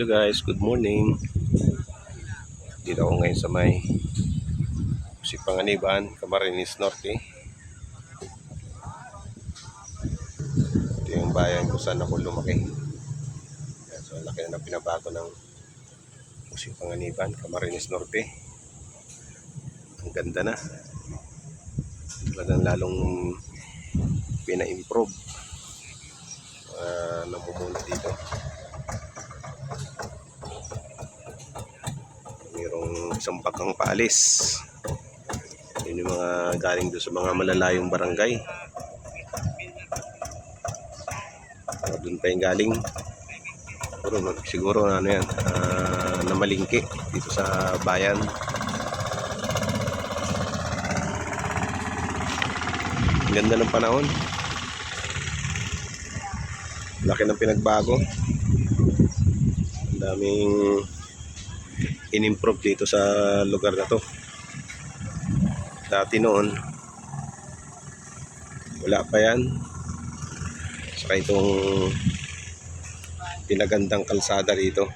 Hello guys, good morning. Dito ako ngayon sa may si Panganiban, Camarines Norte. Ito yung bayan kung saan ako lumaki. So, laki na pinabago ng Musik Panganiban, Camarines Norte. Ang ganda na. Talagang lalong pina-improve uh, namumuno dito. Isang bakang paalis. Yun yung mga galing doon sa mga malalayong barangay. Uh, doon pa yung galing. Siguro, siguro ano yan, ah, namalingki dito sa bayan. Ganda ng panahon. Laki ng pinagbago. Daming in-improve dito sa lugar na to. Dati noon, wala pa yan. Saka itong pinagandang kalsada dito.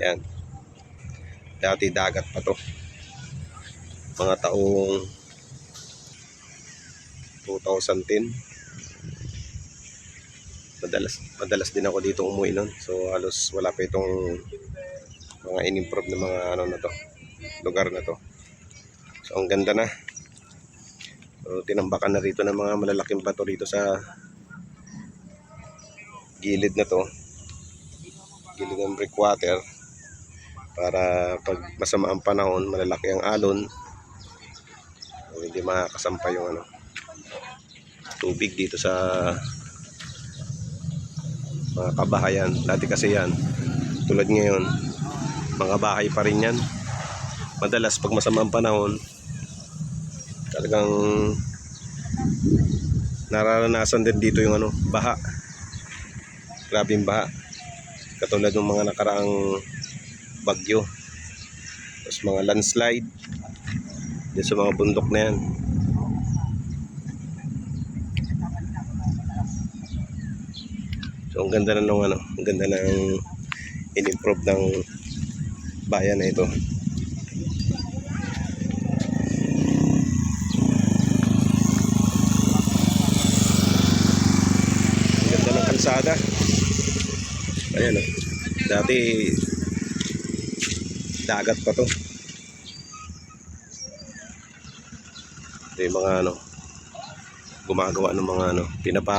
Yan. Dati dagat pa to. Mga taong 2010. Madalas, madalas din ako dito umuwi noon. So halos wala pa itong mga in-improve na mga ano na to lugar na to. So ang ganda na. So tinambakan na rito ng mga malalaking bato rito sa gilid na to. Gilid ng breakwater. Para pag masama ang panahon malalaki ang alon. So, hindi makakasampa yung ano tubig dito sa mga kabahayan. Dati kasi yan tulad ngayon mga bahay pa rin yan. Madalas pag masamang panahon talagang nararanasan din dito yung ano baha. Grabing baha. Katulad ng mga nakaraang bagyo. Tapos mga landslide. Din sa mga bundok na yan. So ang ganda na ng ano ang ganda ng in-improve ng bayan na ito. Ganda ng kalsada. Ayan o. Dati dagat pa to. Ito yung mga ano gumagawa ng mga ano pinapa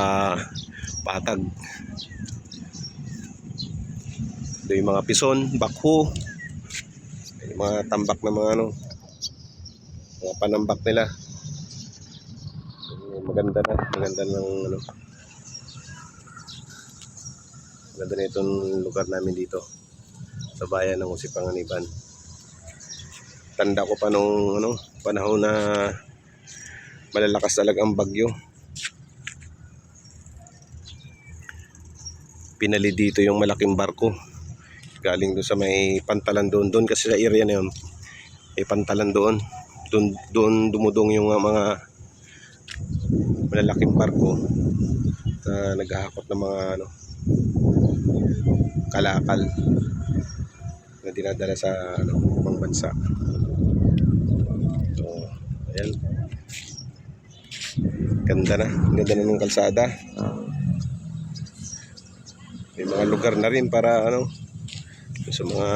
patag ito yung mga pison, bakho yung mga tambak na mga ano. Mga panambak nila. So, maganda na. Maganda ng ano. Maganda na itong lugar namin dito. Sa bayan ng Usipanganiban. Tanda ko pa nung ano panahon na malalakas talaga ang bagyo. Pinali dito yung malaking barko galing doon sa may pantalan doon. Doon kasi sa area na yun may pantalan doon. Doon, doon dumudong yung mga malalaking barko na naghahakot ng mga ano kalakal na dinadala sa ano ibang bansa. So ayan. Ganda na. Ganda na ng kalsada. May mga lugar na rin para ano sa mga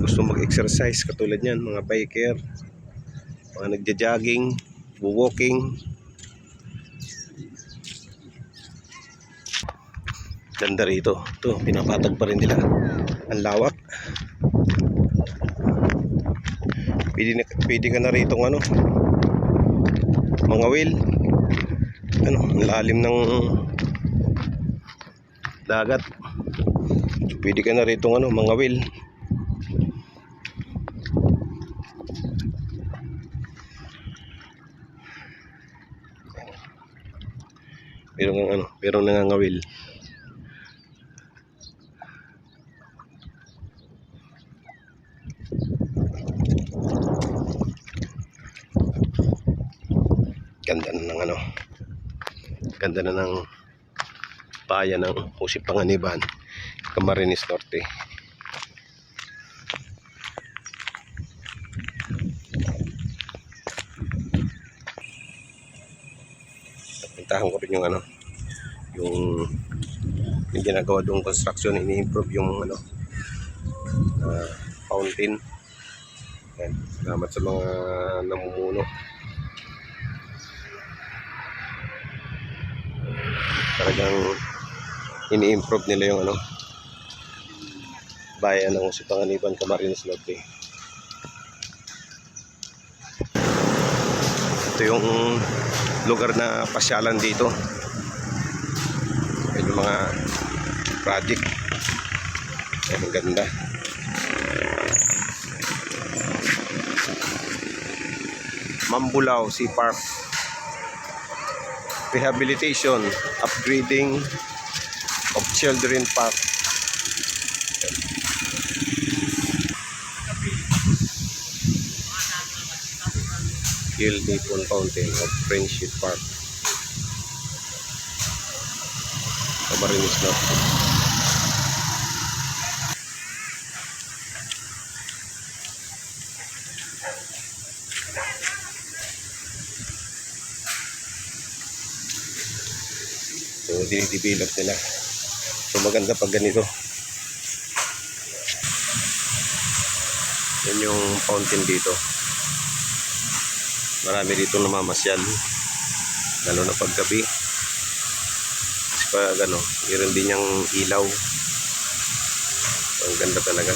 gusto mag-exercise katulad niyan, mga biker, mga nagja-jogging, walking. Ganda rito. Ito, pinapatag pa rin nila. Ang lawak. Pwede, na, pwede ka na rito ano, mga wheel. Ano, lalim ng dagat. Pwede ka na rito ano, mga wheel. Pero ng ano, pero nangangawil. Ganda na ng ano. Ganda na ng bayan ng Pusi Panganiban, Camarines Norte. Puntahan ko rin yung ano, yung yung ginagawa doong construction, ini-improve yung ano, ah, fountain. Yan. Salamat sa mga namumuno. Talagang ini-improve nila yung ano, bayan ng Usipanganiban, Camarines Norte. Ito yung lugar na pasyalan dito. Yan yung mga project. Yan, ang ganda. Mambulao Sea Park. Rehabilitation, upgrading of Children Park. Hill Dipon Fountain of Friendship Park. Camarines Norte. So, dinidevelop nila. So, maganda pag ganito. Yan yung fountain dito. Marami dito namamasyal. Lalo na paggabi. Kasi pag ano, meron din yung ilaw. Ang ganda talaga.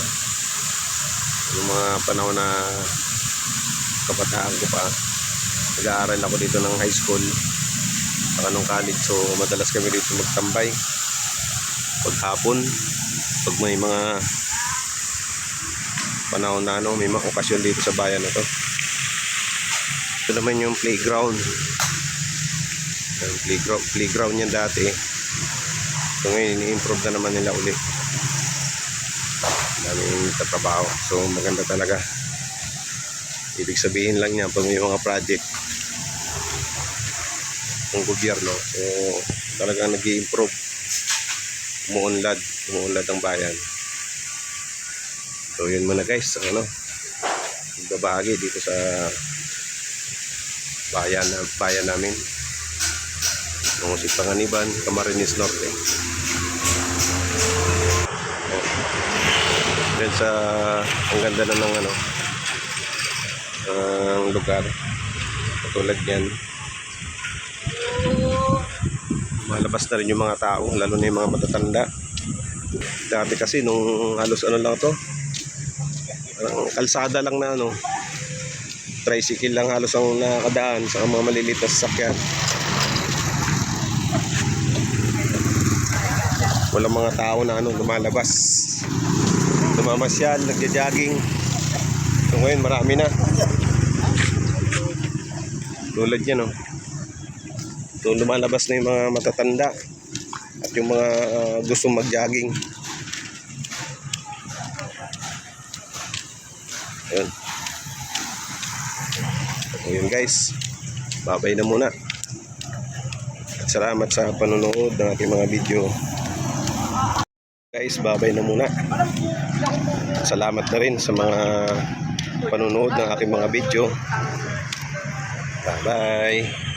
Yung mga panahon na kabataan ko pa, nag-aaral ako dito ng high school saka nung college so madalas kami dito magtambay pag hapon pag may mga panahon na ano may mga okasyon dito sa bayan na to ito naman yung playground yung playground, playground yan dati so ngayon ini-improve na naman nila uli daming tatrabaho so maganda talaga ibig sabihin lang niya pag may mga project ng gobyerno. So, talagang nag improve Umuunlad. Umuunlad ang bayan. So, yun muna guys. Ano, babahagi dito sa bayan, bayan namin. Ng si Panganiban, Camarines Norte. Oh. Then sa ang ganda na ng ano ang lugar katulad yan malabas na rin yung mga tao lalo na yung mga matatanda dati kasi nung halos ano lang to parang kalsada lang na ano tricycle lang halos ang nakakadaan sa mga maliliit na sasakyan. Walang mga tao na ano lumalabas. Lumamasyal nagja-jogging. So ngayon marami na. Tulad yan oh So lumalabas na yung mga matatanda at yung mga uh, gustong mag-jogging. Ayun. Ayun guys. Babay na muna. At salamat sa panonood ng ating mga video. Guys, babay na muna. Salamat na rin sa mga panonood ng aking mga video. Bye-bye.